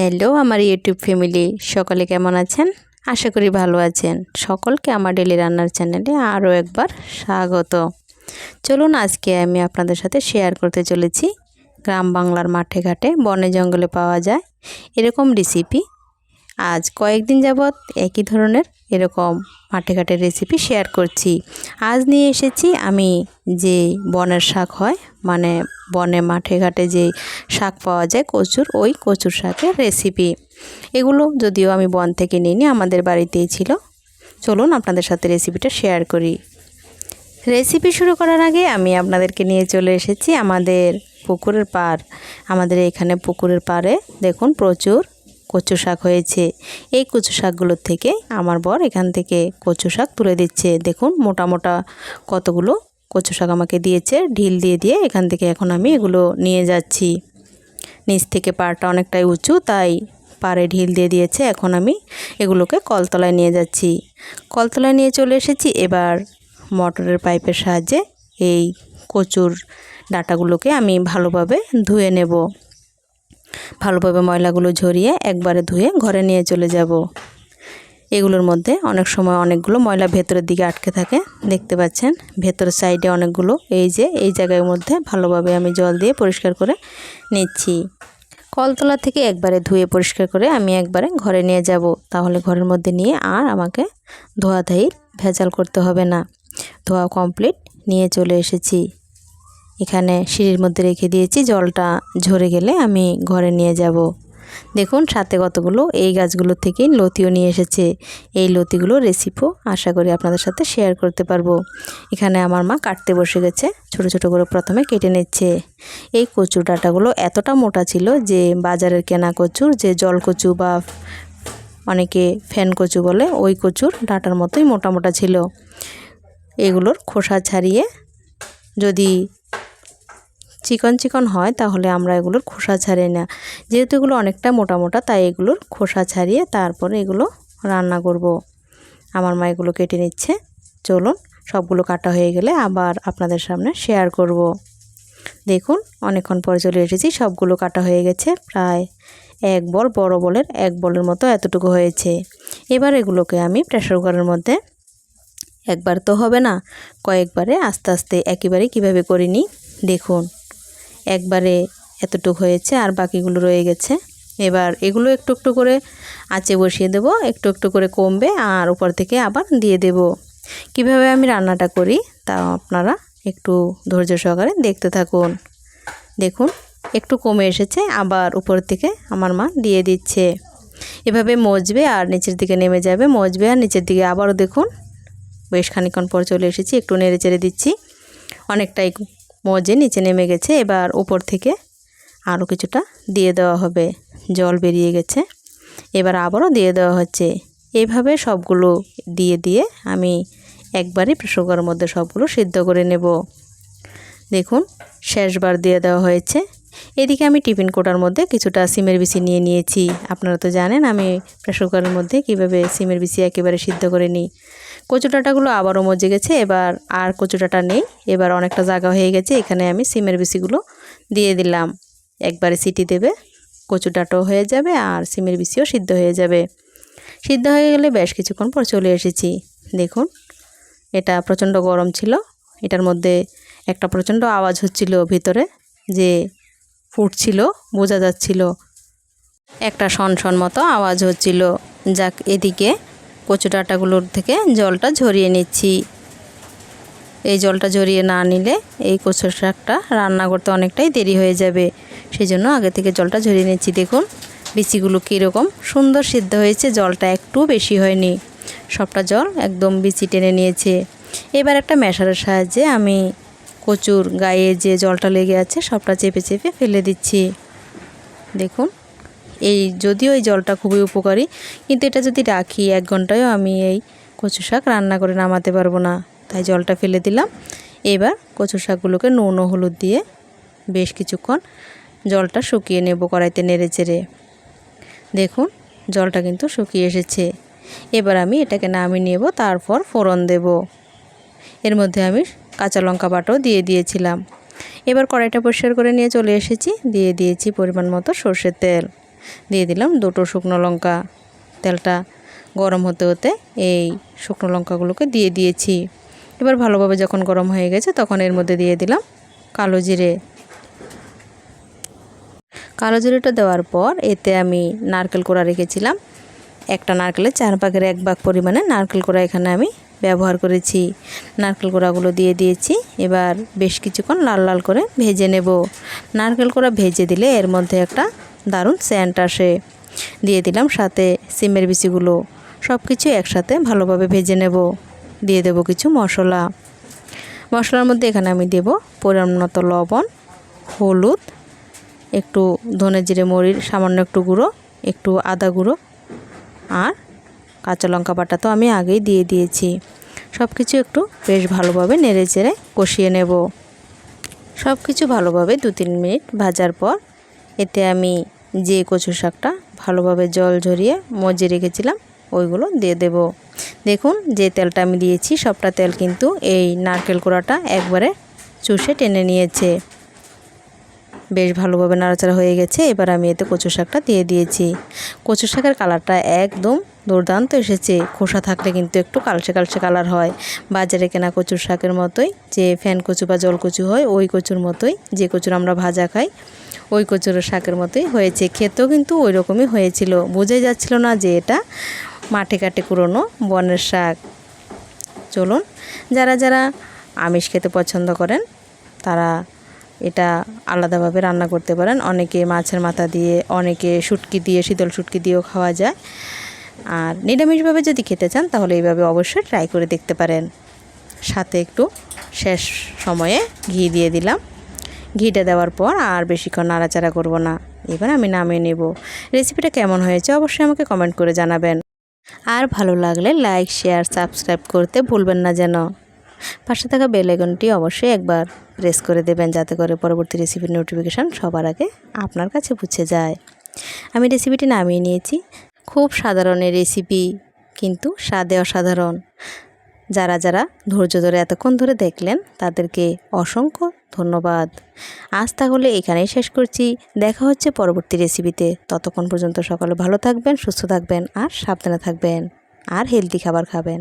Hello, আমার YouTube family, সকলে কেমন আছেন? আশা করি ভালো আছেন। সকলকে আমার ডেলি রান্নার চ্যানেলে আরও একবার স্বাগত। চলুন, আজকে আমি আপনাদের সাথে শেয়ার করতে চলেছি। গ্রাম বাংলার মাঠে ঘাটে বনে জঙ্গলে পাওয়া যায় এরকম রেসিপি আজ কয়েকদিন যাবৎ একই ধরনের এরকম মাঠে ঘাটের রেসিপি শেয়ার করছি। আজ নিয়ে এসেছি আমি যে বনের শাক হয় মানে বনে মাঠে ঘাটে যে শাক পাওয়া যায় কচুর, ওই কচুর শাকের রেসিপি এগুলো যদিও আমি বন থেকে নিইনি, আমাদের বাড়িতেই ছিল। চলুন আপনাদের সাথে রেসিপিটা শেয়ার করি। রেসিপি শুরু করার আগে আমি আপনাদেরকে নিয়ে চলে এসেছি আমাদের পুকুরের পার আমাদের এখানে পুকুরের পাড়ে দেখুন প্রচুর কচু শাক হয়েছে। এই কচু শাকগুলোর থেকে আমার বর এখান থেকে কচু শাক তুলে দিচ্ছে। দেখুন, মোটা মোটা কতগুলো কচু শাক আমাকে দিয়েছে। ঢিল দিয়ে দিয়ে এখান থেকে এখন আমি এগুলো নিয়ে যাচ্ছি। নিচ থেকে পাড়টা অনেকটাই উঁচু, তাই পাড়ে ঢিল দিয়ে দিয়েছে। এখন আমি এগুলোকে কলতলায় নিয়ে যাচ্ছি। কলতলায় নিয়ে চলে এসেছি। এবার মোটরের পাইপের সাহায্যে এই কচুর ডাটাগুলোকে আমি ভালোভাবে ধুয়ে নেব। ভালোভাবে ময়লাগুলো ঝরিয়ে একবারে ধুয়ে ঘরে নিয়ে চলে যাব। এগুলোর মধ্যে অনেক সময় অনেকগুলো ময়লা ভেতরের দিকে আটকে থাকে। দেখতে পাচ্ছেন, ভেতরের সাইডে অনেকগুলো, এই যে, এই জায়গার মধ্যে ভালোভাবে আমি জল দিয়ে পরিষ্কার করে নিচ্ছি। কলতলা থেকে একবারে ধুয়ে পরিষ্কার করে আমি একবারে ঘরে নিয়ে যাব। তাহলে ঘরের মধ্যে নিয়ে আর আমাকে ধোয়াধাইর ভেজাল করতে হবে না। ধোয়া কমপ্লিট, নিয়ে চলে এসেছি। এখানে সিঁড়ির মধ্যে রেখে দিয়েছি। জলটা ঝরে গেলে আমি ঘরে নিয়ে যাব। দেখুন, সাথে কতগুলো এই গাছগুলো থেকেই লতিও নিয়ে এসেছে। এই লতিগুলো রেসিপিও আশা করি আপনাদের সাথে শেয়ার করতে পারব। এখানে আমার মা কাটতে বসে গেছে, ছোট ছোট করে প্রথমে কেটে নিচ্ছে। এই কচুর ডাটাগুলো এতটা মোটা ছিল যে বাজারের কেনা কচুর, যে জল কচু বা অনেকে ফ্যান কচু বলে, ওই কচুর ডাটার মতোই মোটা মোটা ছিল। এগুলোর খোসা ছাড়িয়ে যদি চিকন চিকন হয়, তাহলে আমরা এগুলোর খোসা ছাড়িয়ে না। যেহেতু এগুলো অনেকটা মোটা মোটা, তাই এগুলোর খোসা ছাড়িয়ে তারপরে এগুলো রান্না করব। আমার মা এগুলো কেটে নিচ্ছে। চলুন, সবগুলো কাটা হয়ে গেলে আবার আপনাদের সামনে শেয়ার করব। দেখুন, অনেকক্ষণ পরে চলে এসেছি, সবগুলো কাটা হয়ে গেছে। প্রায় এক বল, বড় বলের এক বলের মতো এতটুকু হয়েছে। এবার এগুলোকে আমি প্রেশার কুকারের মধ্যে, একবার তো হবে না, কয়েকবারে আস্তে আস্তে, একেবারে কীভাবে করিনি দেখুন। একবারে এতটুক হয়েছে আর বাকিগুলো রয়ে গেছে। এবার এগুলো একটু একটু করে আঁচে বসিয়ে দেব, একটু একটু করে কমবে আর উপর থেকে আবার দিয়ে দেব। কীভাবে আমি রান্নাটা করি তা আপনারা একটু ধৈর্য সহকারে দেখতে থাকুন। দেখুন, একটু কমে এসেছে, আবার উপর থেকে আমার মা দিয়ে দিচ্ছে। এভাবে মজবে আর নিচের দিকে নেমে যাবে, মজবে আর নিচের দিকে আবারও দেখুন। বেশ খানিক্ষণ পর চলে এসেছি, একটু নেড়ে চেড়ে দিচ্ছি। অনেকটাই মজে নিচে নেমে গেছে। এবার উপর থেকে আরও কিছুটা দিয়ে দেওয়া হবে। জল বেরিয়ে গেছে। এবার আবারও দিয়ে দেওয়া হচ্ছে। এভাবে সবগুলো দিয়ে দিয়ে আমি একবারই প্রেশার কুকারের মধ্যে সবগুলো সিদ্ধ করে নেব। দেখুন, শেষবার দিয়ে দেওয়া হয়েছে। এদিকে আমি টিফিন কোটার মধ্যে কিছুটা সিমের বিচি নিয়ে নিয়েছি। আপনারা তো জানেন আমি প্রেশার কুকারের মধ্যে কীভাবে সিমের বিচি একেবারে সিদ্ধ করে নিই। কচু ডাঁটাগুলো আবারও মজে গেছে, এবার আর কচু ডাঁটা নেই। এবার অনেকটা জায়গা হয়ে গেছে, এখানে আমি সিমের বিচিগুলো দিয়ে দিলাম। একবারে সিটি দেবে, কচু ডাঁটাও হয়ে যাবে আর সিমের বিচিও সিদ্ধ হয়ে যাবে। সিদ্ধ হয়ে গেলে বেশ কিছুক্ষণ পর চলে এসেছি। দেখুন, এটা প্রচণ্ড গরম ছিল। এটার মধ্যে একটা প্রচণ্ড আওয়াজ হচ্ছিল ভিতরে, যে ফুটছিল, বোঝা যাচ্ছিল। একটা শন শন মতো আওয়াজ হচ্ছিল। যাক, এদিকে কচু ডাঁটাগুলোর থেকে জলটা ঝরিয়ে নিচ্ছি। এই জলটা ঝরিয়ে না নিলে এই কচু শাকটা রান্না করতে অনেকটাই দেরি হয়ে যাবে। সেই জন্য আগে থেকে জলটা ঝরিয়ে নিচ্ছি। দেখুন, বিচিগুলো কীরকম সুন্দর সিদ্ধ হয়েছে, জলটা একটু বেশি হয়নি। সবটা জল একদম বিচি টেনে নিয়েছে। এবার একটা মেশারের সাহায্যে আমি কচুর গায়ে যে জলটা লেগে আছে, সবটা চেপে চেপে ফেলে দিচ্ছি। দেখুন এই যদিও এই জলটা খুবই উপকারী, কিন্তু এটা যদি রাখি এক ঘন্টায়ও আমি এই কচু শাক রান্না করে নামাতে পারব না। তাই জলটা ফেলে দিলাম। এবার কচু শাকগুলোকে নুন ও হলুদ দিয়ে বেশ কিছুক্ষণ জলটা শুকিয়ে নেব কড়াইতে নেড়ে চেড়ে। দেখুন, জলটা কিন্তু শুকিয়ে এসেছে। এবার আমি এটাকে নামিয়ে নেব, তারপর ফোড়ন দেব। এর মধ্যে আমি কাঁচা লঙ্কা বাটাও দিয়ে দিয়েছিলাম। এবার কড়াইটা পরিষ্কার করে নিয়ে চলে এসেছি। দিয়ে দিয়েছি পরিমাণ মতো সর্ষের তেল। দিয়ে দিলাম দুটো শুকনো লঙ্কা, তেলটা গরম হতে হতে এই শুকনো লঙ্কাগুলোকে দিয়ে দিয়েছি। এবার ভালোভাবে যখন গরম হয়ে গেছে তখন এর মধ্যে দিয়ে দিলাম কালো জিরে। কালো জিরেটা দেওয়ার পর এতে আমি নারকেল কোড়া রেখেছিলাম। একটা নারকেলের চার ভাগের এক ভাগ পরিমাণে নারকেল কোড়া এখানে আমি ব্যবহার করেছি। নারকেল কোড়াগুলো দিয়ে দিয়েছি। এবার বেশ কিছুক্ষণ লাল লাল করে ভেজে নেব। নারকেল কোড়া ভেজে দিলে এর মধ্যে একটা দারুণ স্যান্ট আসে দিয়ে দিলাম। সাথে সিমের বিচিগুলো সব কিছু একসাথে ভালোভাবে ভেজে নেব। দিয়ে দেব কিছু মশলা। মশলার মধ্যে এখানে আমি দেব পরিমাণ মতো লবণ, হলুদ, একটু ধনে জিরে মরির সামান্য একটু গুঁড়ো, একটু আদা গুঁড়ো আর কাঁচা লঙ্কা বাটা তো আমি আগেই দিয়ে দিয়েছি। সব কিছু একটু বেশ ভালোভাবে নেড়ে চেড়ে কষিয়ে নেব। সব কিছু ভালোভাবে দু তিন মিনিট ভাজার পর এতে আমি যে কচু শাকটা ভালোভাবে জল ঝরিয়ে মজে রেখেছিলাম, ওইগুলো দিয়ে দেব। দেখুন যে তেলটা আমি দিয়েছি, সবটা তেল কিন্তু এই নারকেল কোড়াটা একবারে চুষে টেনে নিয়েছে। বেশ ভালোভাবে নাড়াচাড়া হয়ে গেছে। এবার আমি এতে কচু শাকটা দিয়ে দিয়েছি। কচু শাকের কালারটা একদম দুর্দান্ত এসেছে। খোসা থাকলে কিন্তু একটু কালচে কালচে কালার হয়। বাজারে কেনা কচুর শাকের মতোই, যে ফ্যান কচু বা জল কচু হয়, ওই কচুর মতোই, যে কচুর আমরা ভাজা খাই, ওই কচুর শাকের মতোই হয়েছে। খেতেও কিন্তু ওই রকমই হয়েছিল। বোঝাই যাচ্ছিল না যে এটা মাঠে কাটে পুরনো বনের শাক। চলুন, যারা যারা আমিষ খেতে পছন্দ করেন, তারা এটা আলাদাভাবে রান্না করতে পারেন। অনেকে মাছের মাথা দিয়ে, অনেকে শুটকি দিয়ে, শীতল শুটকি দিয়েও খাওয়া যায়। আর নিরামিষভাবে যদি খেতে চান, তাহলে এইভাবে অবশ্যই ট্রাই করে দেখতে পারেন। সাথে একটু শেষ সময়ে ঘি দিয়ে দিলাম। ঘিটা দেওয়ার পর আর বেশিক্ষণ নাড়াচাড়া করব না। এবার আমি নামিয়ে নেব। রেসিপিটা কেমন হয়েছে অবশ্যই আমাকে কমেন্ট করে জানাবেন। আর ভালো লাগলে লাইক শেয়ার সাবস্ক্রাইব করতে ভুলবেন না যেন। পাশে থাকা বেল আইকনটি অবশ্যই একবার প্রেস করে দেবেন যাতে করে পরবর্তী রেসিপির নোটিফিকেশান সবার আগে আপনার কাছে পৌঁছে যায়। আমি রেসিপিটি নামিয়ে নিয়েছি। খুব সাধারণ রেসিপি কিন্তু স্বাদে অসাধারণ। যারা যারা ধৈর্য ধরে এতক্ষণ ধরে দেখলেন, তাদেরকে অসংখ্য ধন্যবাদ। আজ তাহলে এখানেই শেষ করছি। দেখা হচ্ছে পরবর্তী রেসিপিতে ততক্ষণ পর্যন্ত সকালে ভালো থাকবেন, সুস্থ থাকবেন, আর সাবধানে থাকবেন, আর হেলদি খাবার খাবেন।